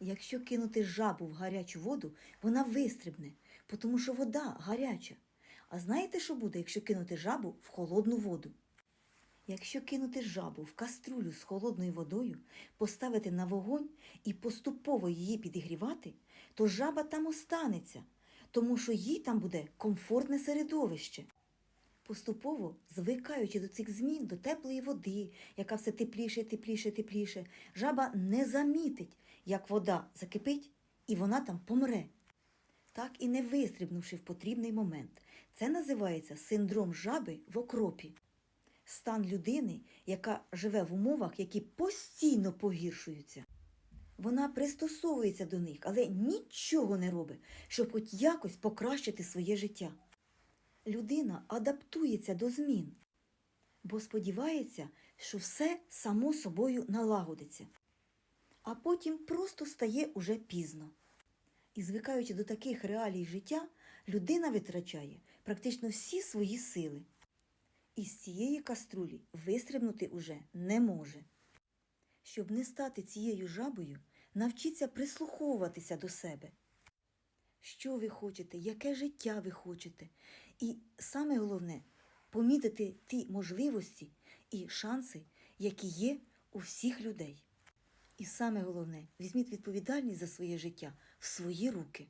Якщо кинути жабу в гарячу воду, вона вистрибне, тому що вода гаряча. А знаєте, що буде, якщо кинути жабу в холодну воду? Якщо кинути жабу в каструлю з холодною водою, поставити на вогонь і поступово її підігрівати, то жаба там останеться, тому що їй там буде комфортне середовище. Поступово звикаючи до цих змін, до теплої води, яка все тепліше, тепліше, тепліше, жаба не замітить, як вода закипить, і вона там помре. Так і не вистрибнувши в потрібний момент. Це називається синдром жаби в окропі. Стан людини, яка живе в умовах, які постійно погіршуються. Вона пристосовується до них, але нічого не робить, щоб хоч якось покращити своє життя. Людина адаптується до змін, бо сподівається, що все само собою налагодиться, а потім просто стає уже пізно. І звикаючи до таких реалій життя, людина витрачає практично всі свої сили. І з цієї каструлі вистрибнути уже не може. Щоб не стати цією жабою, навчіться прислуховуватися до себе. Що ви хочете, яке життя ви хочете. І саме головне помітити ті можливості і шанси, які є у всіх людей. І саме головне, візьміть відповідальність за своє життя в свої руки.